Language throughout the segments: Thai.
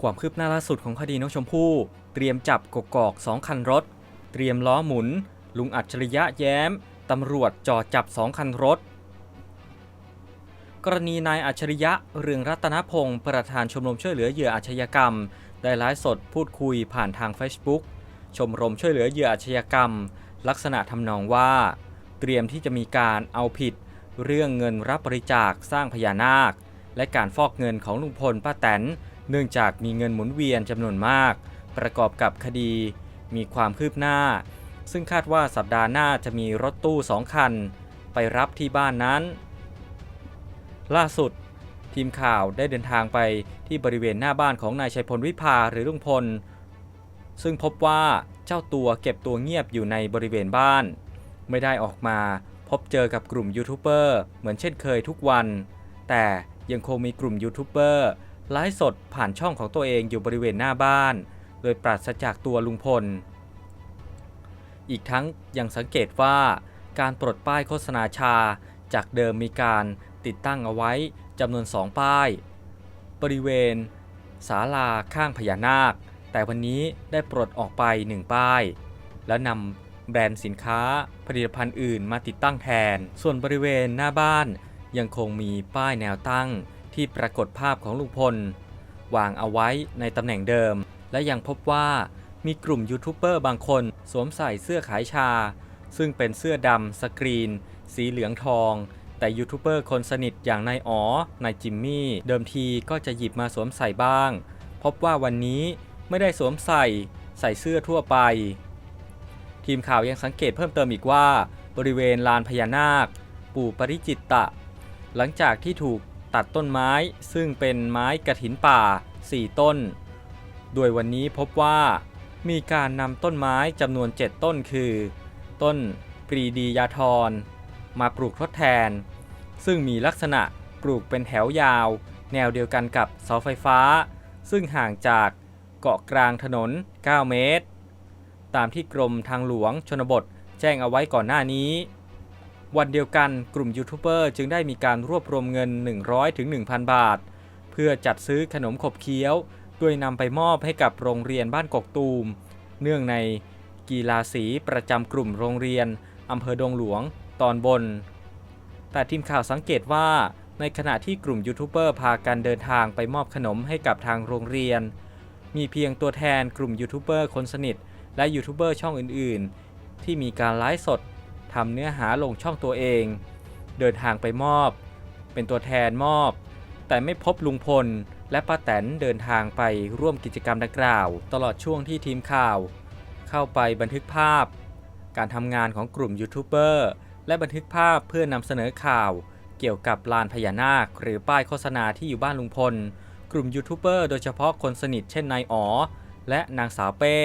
ความคืบหน้าล่าสุดของคดีน้องชมพู่ เตรียมจับกกอกสองคันรถ เตรียมล้อหมุน ลุงอัจฉริยะแย้ม ตำรวจจ่อจับสองคันรถ กรณีนายอัจฉริยะเรืองรัตนพงศ์ประธานชมรมช่วยเหลือเหยื่ออาชญากรรม ได้ไลฟ์สดพูดคุยผ่านทาง Facebook ชมรมช่วยเหลือเหยื่ออาชญากรรม ลักษณะทำนองว่า เตรียมที่จะมีการเอาผิด เรื่องเงินรับบริจาคสร้างพญานาค และการฟอกเงินของลุงพลป้าแตน เนื่องจากมีเงินหมุนเวียนจำนวนมาก ประกอบกับคดีมีความคืบหน้า ซึ่งคาดว่าสัปดาห์หน้าจะมีรถตู้สองคัน ไปรับที่บ้านนั้น ล่าสุด ทีมข่าวได้เดินทางไปที่บริเวณหน้าบ้านของนายชัยพลวิภาหรือลุงพล ซึ่งพบว่าเจ้าตัวเก็บตัวเงียบอยู่ในบริเวณบ้าน ไม่ได้ออกมาพบเจอกับกลุ่มยูทูบเบอร์เหมือนเช่นเคยทุกวัน แต่ยังคงมีกลุ่มยูทูบเบอร์ ไลฟ์สดผ่านช่องของตัวเองอยู่บริเวณหน้าบ้าน โดยปราศจากตัวลุงพล อีกทั้งยังสังเกตว่าการปลดป้ายโฆษณาชา จากเดิมมีการติดตั้งเอาไว้จำนวนสองป้าย บริเวณศาลาข้างพญานาค แต่วันนี้ได้ปลดออกไปหนึ่งป้าย และนำแบรนด์สินค้าผลิตภัณฑ์อื่นมาติดตั้งแทน ส่วนบริเวณหน้าบ้านยังคงมีป้ายแนวตั้ง ที่ปรากฏภาพของลุงพล วางเอาไว้ในตำแหน่งเดิม และยังพบว่ามีกลุ่มยูทูบเบอร์บางคนสวมใส่เสื้อขายชา ซึ่งเป็นเสื้อดำสกรีน สีเหลืองทอง แต่ยูทูบเบอร์คนสนิทอย่างนายอ๋อนายจิมมี่ เดิมทีก็จะหยิบมาสวมใส่บ้าง พบว่าวันนี้ไม่ได้สวมใส่ใส่เสื้อทั่วไป ทีมข่าวยังสังเกตเพิ่มเติมอีกว่า บริเวณลานพญานาค ปู่ปริจิตตะ หลังจากที่ถูก ตัดต้นไม้ซึ่งเป็นไม้กระถินป่า 4 ต้นโดยวันนี้พบว่ามีการนำต้นไม้จำนวน 7 ต้นคือ ต้นปรีดียาทร มาปลูกทดแทน ซึ่งมีลักษณะปลูกเป็นแถวยาว แนวเดียวกันกับเสาไฟฟ้า ซึ่งห่างจากเกาะกลางถนน 9 เมตร ตามที่กรมทางหลวงชนบทแจ้งเอาไว้ก่อนหน้านี้ วันเดียวกันกลุ่มยูทูบเบอร์จึงได้มีการรวบรวมเงิน 100ถึง1,000 บาท เพื่อจัดซื้อขนมขบเคี้ยวโดยนำไปมอบให้กับโรงเรียนบ้านกกตูม เนื่องในกีฬาสีประจำกลุ่มโรงเรียนอำเภอดงหลวงตอนบน แต่ทีมข่าวสังเกตว่าในขณะที่กลุ่มยูทูบเบอร์พากันเดินทางไปมอบขนมให้กับทางโรงเรียน มีเพียงตัวแทนกลุ่มยูทูบเบอร์คนสนิท และยูทูบเบอร์ช่องอื่น ๆ ที่มีการไลฟ์สด ทำเนื้อหาลงช่องตัวเอง เดินทางไปมอบ เป็นตัวแทนมอบ แต่ไม่พบลุงพล และป้าแตนเดินทางไปร่วมกิจกรรมดังกล่าว ตลอดช่วงที่ทีมข่าว เข้าไปบันทึกภาพ การทำงานของกลุ่มยูทูบเบอร์และบันทึกภาพเพื่อนำเสนอข่าว เกี่ยวกับลานพญานาค หรือป้ายโฆษณาที่อยู่บ้านลุงพล กลุ่มยูทูบเบอร์โดยเฉพาะคนสนิทเช่นนายอ๋อและนางสาวเป้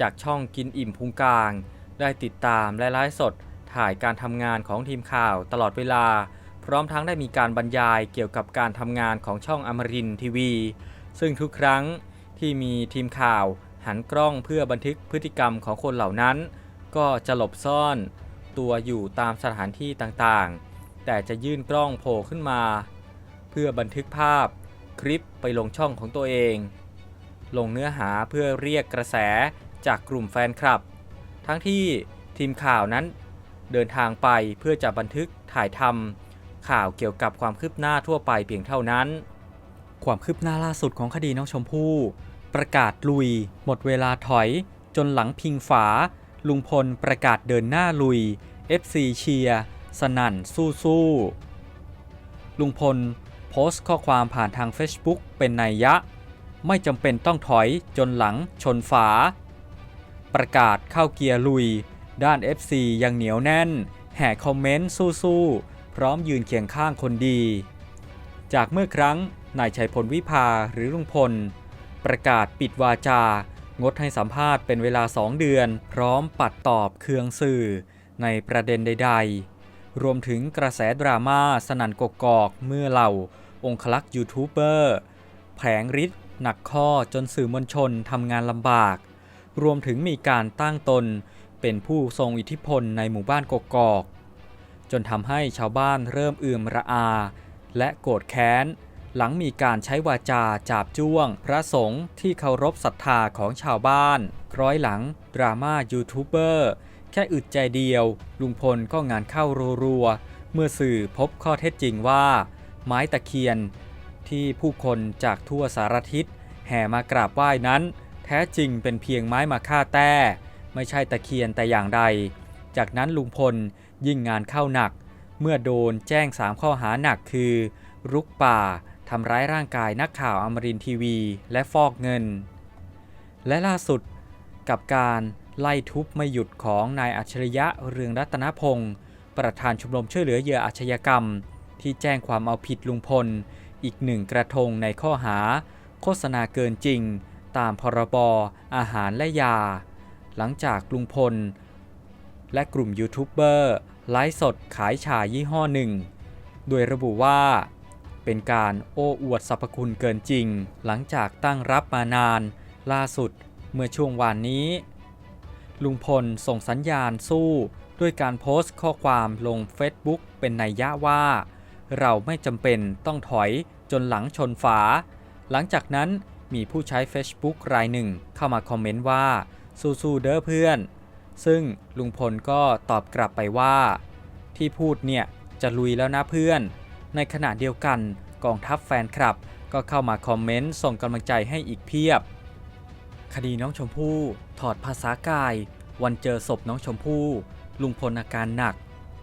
จากช่องกินอิ่มพุงกลาง ได้ติดตามและไลฟ์สดถ่ายการทำงานของทีมข่าวตลอดเวลา พร้อมทั้งได้มีการบรรยายเกี่ยวกับการทำงานของช่องอมรินทีวี ซึ่งทุกครั้งที่มีทีมข่าวหันกล้องเพื่อบันทึกพฤติกรรมของคนเหล่านั้น ก็จะหลบซ่อน ตัวอยู่ตามสถานที่ต่างๆ แต่จะยื่นกล้องโผล่ขึ้นมา เพื่อบันทึกภาพคลิปไปลงช่องของตัวเอง ลงเนื้อหาเพื่อเรียกกระแสจากกลุ่มแฟนคลับ ทั้งที่ทีมข่าวนั้นเดินทางไปเพื่อจะบันทึกถ่ายทำข่าวเกี่ยวกับความคืบหน้าทั่วไปเพียงเท่านั้น ความคืบหน้าล่าสุดของคดีน้องชมพู่ ประกาศลุย หมดเวลาถอย จนหลังพิงฝา ลุงพลประกาศเดินหน้าลุย FC เชียร์สนั่นสู้สู้ลุงพลโพสต์ข้อความผ่านทาง Facebook เป็นนัยยะ ไม่จำเป็นต้องถอยจนหลังชนฝา ประกาศเข้าเกียร์ลุย ด้าน FC ยังเหนียวแน่น แห่คอมเมนต์สู้ๆ พร้อมยืนเคียงข้างคนดี จากเมื่อครั้งนายชัยพลวิภาหรือลุงพล ประกาศปิดวาจา งดให้สัมภาษณ์เป็นเวลา2เดือน พร้อมปัดตอบเคืองสื่อ ในประเด็นใด ๆ รวมถึงกระแสดราม่าสนั่นกกอกเมื่อเหล่า องคลักษ์ยูทูบเบอร์แผงฤทธิ์หนักข้อจนสื่อมวลชนทำงานลำบาก รวมถึงมีการตั้งตน เป็นผู้ทรงอิทธิพลในหมู่บ้านกกอก จนทำให้ชาวบ้านเริ่มเอื่อมระอา และโกรธแค้น หลังมีการใช้วาจาจาบจ้วง พระสงฆ์ที่เคารพศรัทธาของชาวบ้านคล้อยหลัง ดราม่ายูทูบเบอร์แค่อึดใจเดียว ลุงพลก็งานเข้ารัวๆ เมื่อสื่อพบข้อเท็จจริงว่า ไม้ตะเคียนที่ผู้คนจากทั่วสารทิศแห่มากราบไหว้นั้น ท้จริงเป็นเพียงไม้มาฆ่าแต้ ไม่ใช่ตะเคียนแต่อย่างใด จากนั้นลุงพลยิ่งงานเข้าหนัก เมื่อโดนแจ้ง 3 ข้อหาหนักคือ รุกป่าทำร้ายร่างกายนักข่าวอมรินทีวี และฟอกเงิน และล่าสุดกับการไล่ทุบไม่หยุดของนายอัจฉริยะเรืองรัตนพงศ์ประธานชมรมช่วยเหลือเหยื่ออาชญากรรม ที่แจ้งความเอาผิดลุงพล อีกหนึ่งกระทงในข้อหา โฆษณาเกินจริง ตามพรบอาหารและยา หลังจากลุงพล และกลุ่มยูทูบเบอร์ไลฟ์สดขายชายี่ห้อหนึ่ง โดยระบุว่า เป็นการโอ้อวดสรรพคุณเกินจริง หลังจากตั้งรับมานาน ล่าสุดเมื่อช่วงวานนี้ ลุงพลส่งสัญญาณสู้ด้วยการโพสต์ข้อความลง Facebook เป็นนัยยะว่า เราไม่จำเป็นต้องถอยจนหลังชนฝา หลังจากนั้น มีผู้ใช้ Facebook รายหนึ่งเข้ามาคอมเมนต์ว่า สู้ๆเด้อเพื่อน ซึ่งลุงพลก็ตอบกลับไปว่า ที่พูดเนี่ยจะลุยแล้วนะเพื่อน ในขณะเดียวกันกองทัพแฟนคลับ ก็เข้ามาคอมเมนต์ส่งกำลังใจให้อีกเพียบ คดีน้องชมพู่ถอดภาษากาย วันเจอศพน้องชมพู่ลุงพลอาการหนัก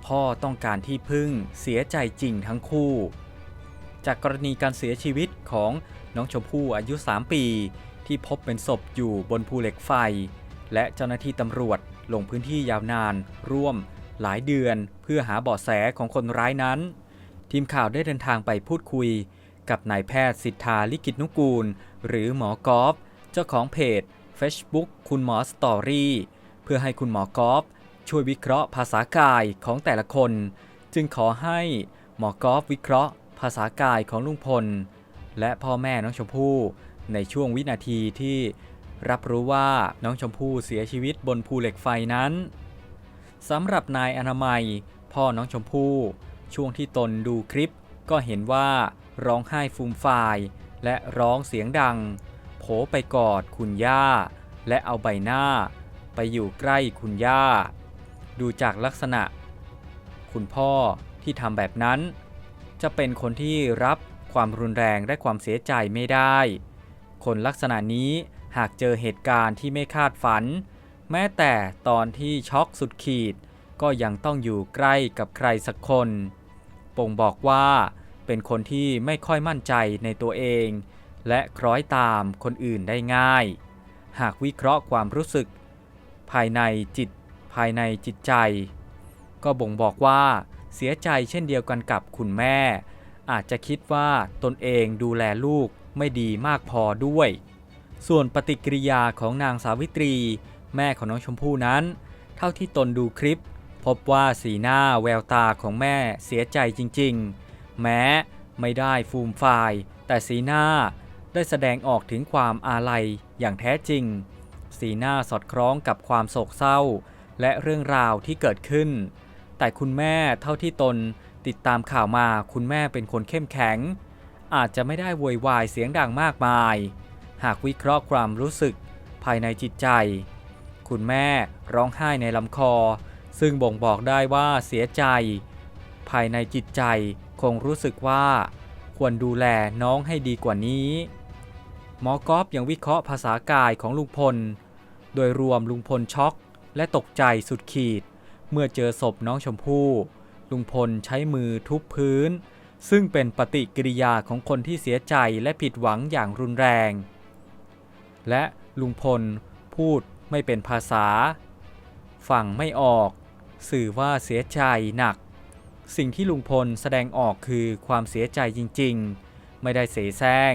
พ่อต้องการที่พึ่งเสียใจจริงทั้งคู่ จากกรณีการเสียชีวิตของ น้องชมพู่อายุ 3 ปี ที่พบเป็นศพอยู่บนภูเหล็กไฟ และเจ้าหน้าที่ตำรวจลงพื้นที่ยาวนาน ร่วม หลายเดือน เพื่อหาเบาะแสของคนร้ายนั้น ทีมข่าวได้เดินทางไปพูดคุย กับนายแพทย์สิทธาลิกิตนุกูล หรือหมอกอฟเจ้าของเพจ Facebook คุณหมอสตอรี่เพื่อให้คุณหมอกอฟช่วยวิเคราะห์ภาษากายของแต่ละคน จึงขอให้หมอกอฟวิเคราะห์ ภาษากายของลุงพล และพ่อแม่น้องชมพู่ ในช่วงวินาทีที่รับรู้ว่าน้องชมพู่เสียชีวิตบนภูเหล็กไฟนั้นสำหรับนายอนามัย พ่อน้องชมพู่ ช่วงที่ตนดูคลิป ก็เห็นว่าร้องไห้ฟูมฟาย และร้องเสียงดัง โผไปกอดคุณย่า และเอาใบหน้า ไปอยู่ใกล้คุณย่า ดูจากลักษณะ คุณพ่อที่ทำแบบนั้น จะเป็นคนที่รับ ความรุนแรงและความเสียใจไม่ได้ คนลักษณะนี้หากเจอเหตุการณ์ที่ไม่คาดฝัน แม้แต่ตอนที่ช็อกสุดขีด ก็ยังต้องอยู่ใกล้กับใครสักคนป่งบอกว่าเป็นคนที่ไม่ค่อยมั่นใจในตัวเอง และคล้อยตามคนอื่นได้ง่าย หากวิเคราะห์ความรู้สึก ภายในจิต ภายในจิตใจ ก็บ่งบอกว่าเสียใจเช่นเดียวกันกับคุณแม่ อาจจะคิดว่าตนเองดูแลลูกไม่ดีมากพอด้วย ส่วนปฏิกิริยาของนางสาวิตรี แม่ของน้องชมพู่นั้น เท่าที่ตนดูคลิป พบว่าสีหน้าแววตาของแม่เสียใจจริงๆ แม้ไม่ได้ฟูมฟายแต่สีหน้าได้แสดงออกถึงความอาลัยอย่างแท้จริง สีหน้าสอดคล้องกับความโศกเศร้า และเรื่องราวที่เกิดขึ้น แต่คุณแม่เท่าที่ตน ติดตามข่าวมาคุณแม่เป็นคนเข้มแข็ง อาจจะไม่ได้โวยวายเสียงดังมากมาย หากวิเคราะห์ความรู้สึกภายในจิตใจ คุณแม่ร้องไห้ในลำคอ ซึ่งบ่งบอกได้ว่าเสียใจ ภายในจิตใจคงรู้สึกว่า ควรดูแลน้องให้ดีกว่านี้ หมอกอฟยังวิเคราะห์ภาษากายของลุงพล โดยรวมลุงพลช็อกและตกใจสุดขีด เมื่อเจอศพน้องชมพู่ ลุงพลใช้มือทุบพื้น ซึ่งเป็นปฏิกิริยาของคนที่เสียใจและผิดหวังอย่างรุนแรง และลุงพลพูดไม่เป็นภาษา ฟังไม่ออก สื่อว่าเสียใจหนัก สิ่งที่ลุงพลแสดงออกคือความเสียใจจริงๆ ไม่ได้เสแสร้ง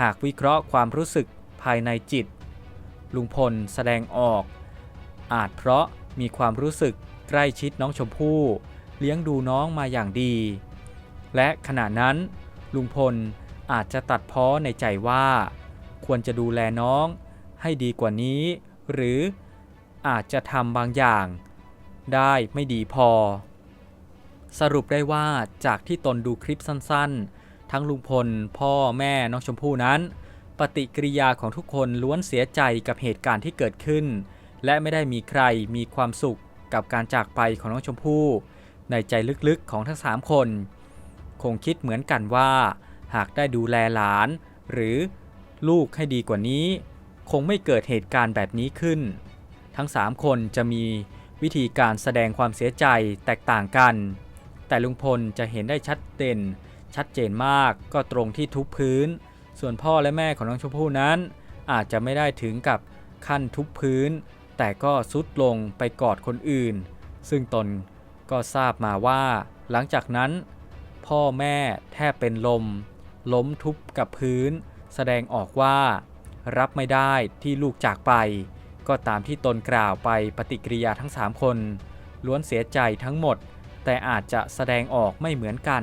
หากวิเคราะห์ความรู้สึกภายในจิต ลุงพลแสดงออก อาจเพราะมีความรู้สึกใกล้ชิดน้องชมพู่ เลี้ยงดูน้องมาอย่างดี และขณะนั้น ลุงพลอาจจะตัดพ้อในใจว่า ควรจะดูแลน้องให้ดีกว่านี้ หรืออาจจะทำบางอย่าง ได้ไม่ดีพอ สรุปได้ว่าจากที่ตนดูคลิปสั้นๆ ทั้งลุงพล พ่อแม่น้องชมพู่นั้น ปฏิกิริยาของทุกคนล้วนเสียใจกับเหตุการณ์ที่เกิดขึ้น และไม่ได้มีใครมีความสุขกับการจากไปของน้องชมพู่ ในใจลึกๆของทั้งสามคน คงคิดเหมือนกันว่า หากได้ดูแลหลาน หรือลูกให้ดีกว่านี้ คงไม่เกิดเหตุการณ์แบบนี้ขึ้น ทั้งสามคนจะมีวิธีการแสดงความเสียใจแตกต่างกัน แต่ลุงพลจะเห็นได้ชัดเจนชัดเจนมากก็ตรงที่ทุบพื้น ส่วนพ่อและแม่ของน้องชมพู่นั้น อาจจะไม่ได้ถึงกับขั้นทุบพื้น แต่ก็ซุดลงไปกอดคนอื่น ซึ่งตน ก็ทราบมาว่าหลังจากนั้น พ่อแม่แทบเป็นลม ล้มทุบกับพื้น แสดงออกว่า รับไม่ได้ที่ลูกจากไป ก็ตามที่ตนกล่าวไปปฏิกิริยาทั้ง 3 คน ล้วนเสียใจทั้งหมด แต่อาจจะแสดงออกไม่เหมือนกัน